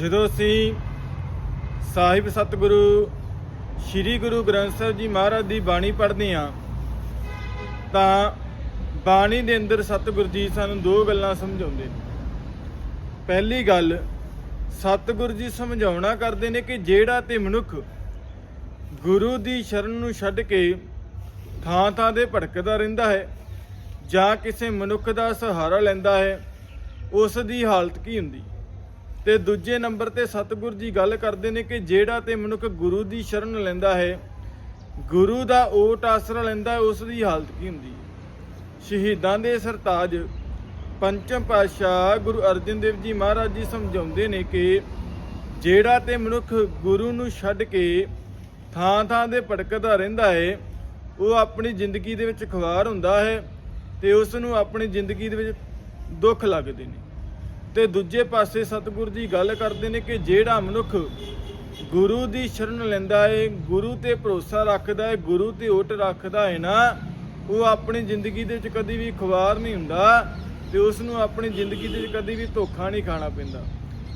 ਜਦੋਂ ਅਸੀਂ ਸਾਹਿਬ ਸਤਿਗੁਰੂ ਸ੍ਰੀ ਗੁਰੂ ਗ੍ਰੰਥ ਸਾਹਿਬ ਜੀ ਮਹਾਰਾਜ ਦੀ ਬਾਣੀ ਪੜ੍ਹਦੇ ਹਾਂ, ਤਾਂ ਬਾਣੀ ਦੇ ਅੰਦਰ ਸਤਿਗੁਰੂ ਜੀ ਸਾਨੂੰ ਦੋ ਗੱਲਾਂ ਸਮਝਾਉਂਦੇ ਨੇ। ਪਹਿਲੀ ਗੱਲ, ਸਤਿਗੁਰੂ ਜੀ ਸਮਝਾਉਣਾ ਕਰਦੇ ਨੇ ਕਿ ਜਿਹੜਾ ਤੇ ਮਨੁੱਖ ਗੁਰੂ ਦੀ ਸ਼ਰਨ ਨੂੰ ਛੱਡ ਕੇ ਥਾਂ ਥਾਂ ਦੇ ਭਟਕਦਾ ਰਹਿੰਦਾ ਹੈ ਜਾਂ ਕਿਸੇ ਮਨੁੱਖ ਦਾ ਸਹਾਰਾ ਲੈਂਦਾ ਹੈ, ਉਸ ਦੀ ਹਾਲਤ ਕੀ ਹੁੰਦੀ? ਤੇ ਦੂਜੇ ਨੰਬਰ ਤੇ ਸਤਿਗੁਰ ਜੀ ਗੱਲ ਕਰਦੇ ਨੇ ਕਿ ਜਿਹੜਾ ਤੇ ਮਨੁੱਖ ਗੁਰੂ ਦੀ ਸ਼ਰਨ ਲੈਂਦਾ ਹੈ, ਗੁਰੂ ਦਾ ਓਟ ਆਸਰਾ ਲੈਂਦਾ ਉਸ ਦੀ ਹਾਲਤ ਕੀ ਹੁੰਦੀ ਹੈ? ਸ਼ਹੀਦਾਂ ਦੇ ਸਰਤਾਜ, ਪੰਚਮ ਪਾਤਸ਼ਾਹ ਗੁਰੂ ਅਰਜਨ ਦੇਵ ਜੀ ਮਹਾਰਾਜ ਜੀ ਸਮਝਾਉਂਦੇ ਨੇ ਕਿ ਜਿਹੜਾ ਤੇ ਮਨੁੱਖ ਗੁਰੂ ਨੂੰ ਛੱਡ ਕੇ ਥਾਂ ਥਾਂ ਦੇ ਭਟਕਦਾ ਰਹਿੰਦਾ ਹੈ, ਉਹ ਆਪਣੀ ਜ਼ਿੰਦਗੀ ਦੇ ਵਿੱਚ ਖਵਾਰ ਹੁੰਦਾ ਹੈ ਤੇ ਉਸ ਨੂੰ ਆਪਣੀ ਜ਼ਿੰਦਗੀ ਦੇ ਵਿੱਚ ਦੁੱਖ ਲੱਗਦੇ ਨੇ। ਤੇ ਦੂਜੇ ਪਾਸੇ ਸਤਿਗੁਰੂ ਜੀ ਗੱਲ ਕਰਦੇ ਨੇ ਕਿ ਜਿਹੜਾ ਮਨੁੱਖ ਗੁਰੂ ਦੀ ਸ਼ਰਨ ਲੈਂਦਾ ਹੈ ਗੁਰੂ ਤੇ ਭਰੋਸਾ ਰੱਖਦਾ ਹੈ ਗੁਰੂ ਤੇ ਓਟ ਰੱਖਦਾ ਹੈ ਨਾ, ਉਹ ਆਪਣੀ ਜ਼ਿੰਦਗੀ ਦੇ ਵਿੱਚ ਕਦੀ ਵੀ ਖੁਆਰ ਨਹੀਂ ਹੁੰਦਾ ਤੇ ਉਸ ਨੂੰ ਆਪਣੀ ਜ਼ਿੰਦਗੀ ਦੇ ਵਿੱਚ ਕਦੀ ਵੀ ਧੋਖਾ ਨਹੀਂ ਖਾਣਾ ਪੈਂਦਾ।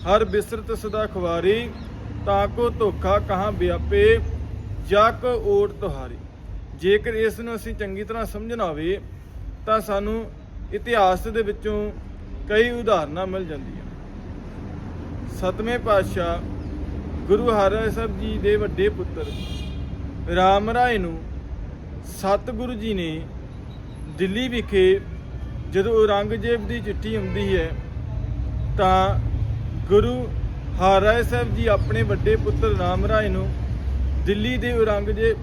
ਹਰ ਬਿਸਰਤ ਸਦਾ ਖੁਆਰੀ, ਤਾਂ ਕੋ ਧੋਖਾ ਕਹਾਂ ਵਿਆਪੇ, ਜਾ ਕੋ ਓਟ ਤੁਹਾਰੀ। ਜੇਕਰ ਇਸ ਨੂੰ ਅਸੀਂ ਚੰਗੀ ਤਰ੍ਹਾਂ ਸਮਝਣਾ ਹੋਵੇ, ਤਾਂ ਸਾਨੂੰ ਇਤਿਹਾਸ ਦੇ ਵਿੱਚੋਂ ਕਈ ਉਦਾਹਰਨਾਂ ਮਿਲ ਜਾਂਦੀਆਂ। ਸਤਵੇਂ ਪਾਤਸ਼ਾਹ ਗੁਰੂ ਹਰਿ ਸਾਹਿਬ ਜੀ ਦੇ ਵੱਡੇ ਪੁੱਤਰ ਰਾਮ ਰਾਏ ਨੂੰ ਸਤਿਗੁਰੂ ਜੀ ਨੇ ਦਿੱਲੀ ਵਿਖੇ ਜਦੋਂ ਔਰੰਗਜ਼ੇਬ ਦੀ ਚਿੱਠੀ ਆਉਂਦੀ ਹੈ, ਤਾਂ ਗੁਰੂ ਹਰਿ ਸਾਹਿਬ ਜੀ ਆਪਣੇ ਵੱਡੇ ਪੁੱਤਰ ਰਾਮ ਰਾਏ ਨੂੰ ਦਿੱਲੀ ਦੇ ਔਰੰਗਜ਼ੇਬ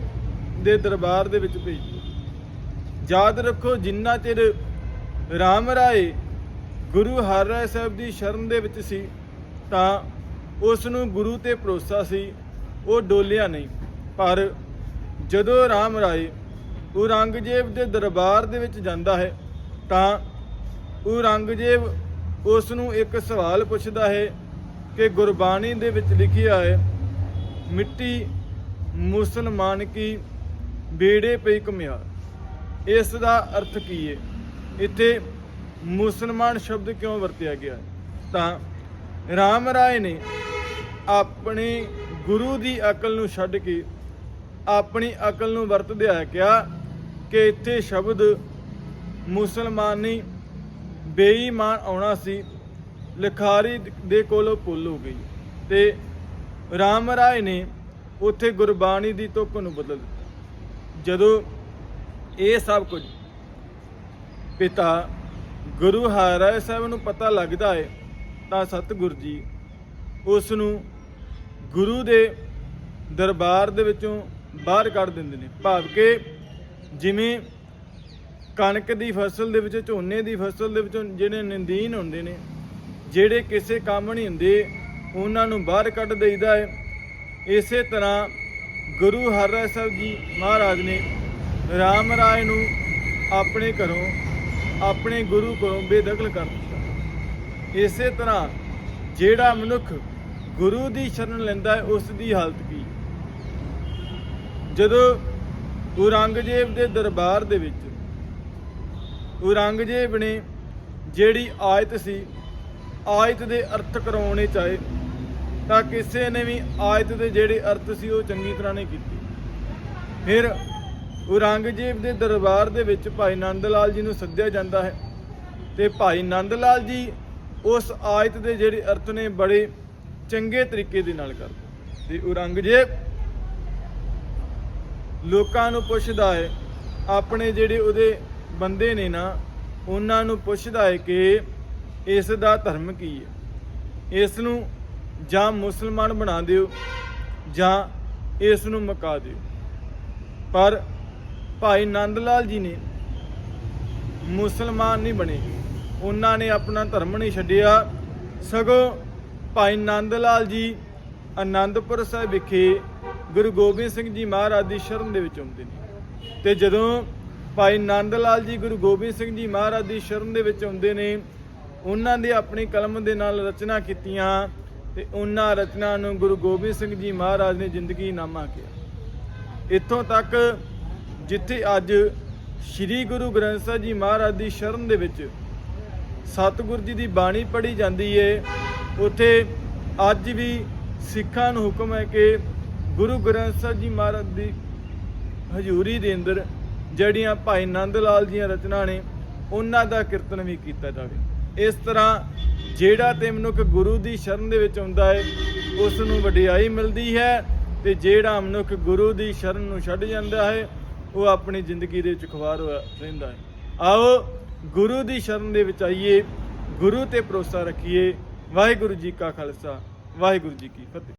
ਦੇ ਦਰਬਾਰ ਦੇ ਵਿੱਚ ਭੇਜਦੇ। ਯਾਦ ਰੱਖੋ, ਜਿੰਨਾ ਚਿਰ ਰਾਮ ਰਾਏ ਗੁਰੂ ਹਰ ਰਾਏ ਸਾਹਿਬ ਦੀ ਸ਼ਰਨ ਦੇ ਵਿੱਚ ਸੀ, ਤਾਂ ਉਸ ਨੂੰ ਗੁਰੂ ਤੇ ਭਰੋਸਾ ਸੀ, ਉਹ ਡੋਲਿਆ ਨਹੀਂ। ਪਰ ਜਦੋਂ ਰਾਮ ਰਾਏ ਔਰੰਗਜ਼ੇਬ ਦੇ ਦਰਬਾਰ ਦੇ ਵਿੱਚ ਜਾਂਦਾ ਹੈ, ਤਾਂ ਔਰੰਗਜ਼ੇਬ ਉਸ ਨੂੰ ਇੱਕ ਸਵਾਲ ਪੁੱਛਦਾ ਹੈ ਕਿ ਗੁਰਬਾਣੀ ਦੇ ਵਿੱਚ ਲਿਖਿਆ ਹੈ, ਮਿੱਟੀ ਮੁਸਲਮਾਨ ਕੀ ਬੇੜੇ ਪਈ ਘੁਮਿਆਰ? ਇਸ ਦਾ ਅਰਥ ਕੀ ਹੈ? ਇੱਥੇ ਮੁਸਲਮਾਨ ਸ਼ਬਦ ਕਿਉਂ ਵਰਤਿਆ ਗਿਆ? ਤਾਂ ਰਾਮ ਰਾਏ ਨੇ ਆਪਣੇ ਗੁਰੂ ਦੀ ਅਕਲ ਨੂੰ ਛੱਡ ਕੇ ਆਪਣੀ ਅਕਲ ਨੂੰ ਵਰਤਦਿਆਂ ਹੋਇਆ ਕਿਹਾ ਕਿ ਇੱਥੇ ਸ਼ਬਦ ਮੁਸਲਮਾਨੀ ਬੇਈਮਾਨ ਆਉਣਾ ਸੀ। ਲਿਖਾਰੀ ਦੇ ਕੋਲੋਂ ਭੁੱਲ ਹੋ ਗਈ ਤੇ ਰਾਮ ਰਾਏ ਨੇ ਉੱਥੇ ਗੁਰਬਾਣੀ ਦੀ ਤੁਕ ਨੂੰ ਬਦਲ ਦਿੱਤਾ। ਜਦੋਂ ਇਹ ਸਭ ਕੁਝ ਪਿਤਾ ਗੁਰੂ ਹਰਿ ਸਾਹਿਬ ਨੂੰ ਪਤਾ ਲੱਗਦਾ ਹੈ ਤਾਂ ਸਤਿਗੁਰ ਜੀ ਉਸ ਨੂੰ ਗੁਰੂ ਦੇ ਦਰਬਾਰ ਦੇ ਵਿੱਚੋਂ ਬਾਹਰ ਕੱਢ ਦਿੰਦੇ ਨੇ। ਭਾਵ ਕਿ ਜਿਵੇਂ ਕਣਕ ਦੀ ਫਸਲ ਦੇ ਵਿੱਚ, ਝੋਨੇ ਦੀ ਫਸਲ ਦੇ ਵਿੱਚੋਂ ਜਿਹੜੇ ਨੰਦੀਨ ਹੁੰਦੇ ਨੇ, ਜਿਹੜੇ ਕਿਸੇ ਕੰਮ ਨਹੀਂ ਹੁੰਦੇ, ਉਹਨਾਂ ਨੂੰ ਬਾਹਰ ਕੱਢ ਦੇਈਦਾ ਹੈ। ਇਸੇ ਤਰ੍ਹਾਂ ਗੁਰੂ ਹਰਿ ਸਾਹਿਬ ਜੀ ਮਹਾਰਾਜ ਨੇ ਰਾਮ ਰਾਏ ਨੂੰ ਆਪਣੇ ਘਰੋਂ ਆਪਣੇ ਗੁਰੂ ਕੋਲੋਂ ਬੇਦਖਲ ਕਰ ਦਿੱਤਾ। ਇਸੇ ਤਰ੍ਹਾਂ ਜਿਹੜਾ ਮਨੁੱਖ ਗੁਰੂ ਦੀ ਸ਼ਰਨ ਲੈਂਦਾ ਹੈ, ਉਸ ਦੀ ਹਾਲਤ ਕੀ? ਜਦੋਂ ਔਰੰਗਜ਼ੇਬ ਦੇ ਦਰਬਾਰ ਦੇ ਵਿੱਚ ਔਰੰਗਜ਼ੇਬ ਨੇ ਜਿਹੜੀ ਆਇਤ ਸੀ, ਆਇਤ ਦੇ ਅਰਥ ਕਰਾਉਣੇ ਚਾਹੇ, ਤਾਂ ਕਿਸੇ ਨੇ ਵੀ ਆਇਤ ਦੇ ਜਿਹੜੇ ਅਰਥ ਸੀ, ਉਹ ਚੰਗੀ ਤਰ੍ਹਾਂ ਨਹੀਂ ਕੀਤੀ। ਫਿਰ ਔਰੰਗਜ਼ੇਬ ਦੇ ਦਰਬਾਰ ਦੇ ਵਿੱਚ ਭਾਈ ਨੰਦ ਲਾਲ ਜੀ ਨੂੰ ਸੱਦਿਆ ਜਾਂਦਾ ਹੈ ਤੇ ਭਾਈ ਨੰਦ ਲਾਲ ਜੀ ਉਸ ਆਇਤ ਦੇ ਜਿਹੜੇ ਅਰਥ ਨੇ ਬੜੇ ਚੰਗੇ ਤਰੀਕੇ ਦੇ ਨਾਲ ਕਰਦੇ ਤੇ ਔਰੰਗਜ਼ੇਬ ਲੋਕਾਂ ਨੂੰ ਪੁੱਛਦਾ ਹੈ, ਆਪਣੇ ਜਿਹੜੇ ਉਹਦੇ ਬੰਦੇ ਨੇ ਨਾ, ਉਹਨਾਂ ਨੂੰ ਪੁੱਛਦਾ ਹੈ ਕਿ ਇਸ ਦਾ ਧਰਮ ਕੀ ਹੈ? ਇਸ ਨੂੰ ਜਾਂ ਮੁਸਲਮਾਨ ਬਣਾ ਦਿਓ ਜਾਂ ਇਸ ਨੂੰ ਮਕਾ ਦਿਓ। ਪਰ ਭਾਈ ਨੰਦ ਲਾਲ ਜੀ ਨੇ ਮੁਸਲਮਾਨ ਨਹੀਂ ਬਣੇ। ਉਹਨਾਂ ਨੇ ਆਪਣਾ ਧਰਮ ਨਹੀਂ ਛੱਡਿਆ। ਸਗੋਂ ਭਾਈ ਨੰਦ ਲਾਲ ਜੀ ਆਨੰਦਪੁਰ ਸਾਹਿਬ ਵਿਖੇ ਗੁਰੂ ਗੋਬਿੰਦ ਸਿੰਘ ਜੀ ਮਹਾਰਾਜ ਦੀ ਸ਼ਰਨ ਦੇ ਵਿੱਚ ਆਉਂਦੇ ਨੇ। ਤੇ ਜਦੋਂ ਭਾਈ ਨੰਦ ਲਾਲ ਜੀ ਗੁਰੂ ਗੋਬਿੰਦ ਸਿੰਘ ਜੀ ਮਹਾਰਾਜ ਦੀ ਸ਼ਰਨ ਦੇ ਵਿੱਚ ਆਉਂਦੇ ਨੇ, ਉਹਨਾਂ ਦੇ ਆਪਣੀ ਕਲਮ ਦੇ ਨਾਲ ਰਚਨਾ ਕੀਤੀਆਂ ਤੇ ਉਹਨਾਂ ਰਚਨਾ ਨੂੰ ਗੁਰੂ ਗੋਬਿੰਦ ਸਿੰਘ ਜੀ ਮਹਾਰਾਜ ਨੇ ਜ਼ਿੰਦਗੀ ਨਾਮਾ ਕਿਹਾ। ਇੱਥੋਂ ਤੱਕ ਜਿੱਥੇ ਅੱਜ ਸ੍ਰੀ ਗੁਰੂ ਗ੍ਰੰਥ ਸਾਹਿਬ ਜੀ ਮਹਾਰਾਜ ਦੀ ਸ਼ਰਨ ਦੇ ਵਿੱਚ ਸਤਿਗੁਰ ਜੀ ਦੀ ਬਾਣੀ ਪੜ੍ਹੀ ਜਾਂਦੀ ਏ। ਉੱਥੇ ਅੱਜ ਵੀ ਸਿੱਖਾਂ ਨੂੰ ਹੁਕਮ ਹੈ ਕਿ ਗੁਰੂ ਗ੍ਰੰਥ ਸਾਹਿਬ ਜੀ ਮਹਾਰਾਜ ਦੀ ਹਜ਼ੂਰੀ ਦੇ ਅੰਦਰ ਜਿਹੜੀਆਂ ਭਾਈ ਨੰਦ ਲਾਲ ਜੀਆਂ ਰਚਨਾ ਨੇ, ਉਹਨਾਂ ਦਾ ਕੀਰਤਨ ਵੀ ਕੀਤਾ ਜਾਵੇ। ਇਸ ਤਰ੍ਹਾਂ ਜਿਹੜਾ ਤੇ ਮਨੁੱਖ ਗੁਰੂ ਦੀ ਸ਼ਰਨ ਦੇ ਵਿੱਚ ਆਉਂਦਾ ਹੈ ਉਸ ਨੂੰ ਵਡਿਆਈ ਮਿਲਦੀ ਹੈ ਤੇ ਜਿਹੜਾ ਮਨੁੱਖ ਗੁਰੂ ਦੀ ਸ਼ਰਨ ਨੂੰ ਛੱਡ ਜਾਂਦਾ ਹੈ ਉਹ ਆਪਣੀ ਜ਼ਿੰਦਗੀ ਦੇ ਵਿੱਚ ਖੁਆਰ ਹੋਇਆ ਰਹਿੰਦਾ ਹੈ। ਆਓ ਗੁਰੂ ਦੀ ਸ਼ਰਨ ਦੇ ਵਿੱਚ ਆਈਏ, ਗੁਰੂ ਤੇ ਭਰੋਸਾ ਰੱਖੀਏ। ਵਾਹਿਗੁਰੂ ਜੀ ਕਾ ਖਾਲਸਾ, ਵਾਹਿਗੁਰੂ ਜੀ ਕੀ ਫਤਿਹ।